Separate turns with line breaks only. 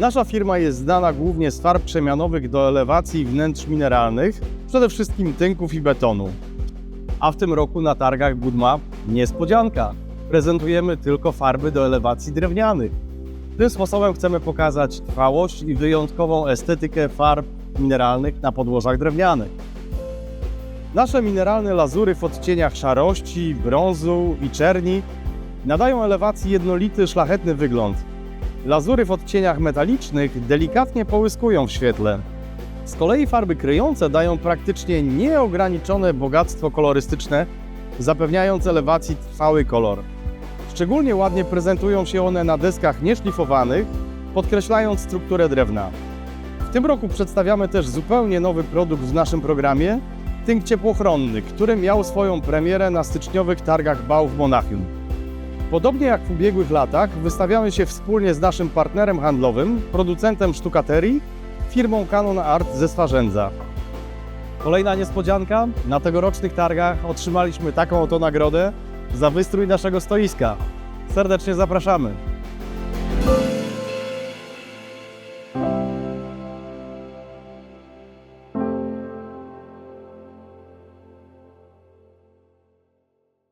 Nasza firma jest znana głównie z farb przemianowych do elewacji wnętrz mineralnych, przede wszystkim tynków i betonu. A w tym roku na targach Budma niespodzianka. Prezentujemy tylko farby do elewacji drewnianych. Tym sposobem chcemy pokazać trwałość i wyjątkową estetykę farb mineralnych na podłożach drewnianych. Nasze mineralne lazury w odcieniach szarości, brązu i czerni nadają elewacji jednolity, szlachetny wygląd. Lazury w odcieniach metalicznych delikatnie połyskują w świetle. Z kolei farby kryjące dają praktycznie nieograniczone bogactwo kolorystyczne, zapewniając elewacji trwały kolor. Szczególnie ładnie prezentują się one na deskach nieszlifowanych, podkreślając strukturę drewna. W tym roku przedstawiamy też zupełnie nowy produkt w naszym programie, tynk ciepłochronny, który miał swoją premierę na styczniowych targach BAU w Monachium. Podobnie jak w ubiegłych latach, wystawiamy się wspólnie z naszym partnerem handlowym, producentem sztukaterii, firmą Canon Art ze Swarzędza. Kolejna niespodzianka, na tegorocznych targach otrzymaliśmy taką oto nagrodę za wystrój naszego stoiska. Serdecznie zapraszamy.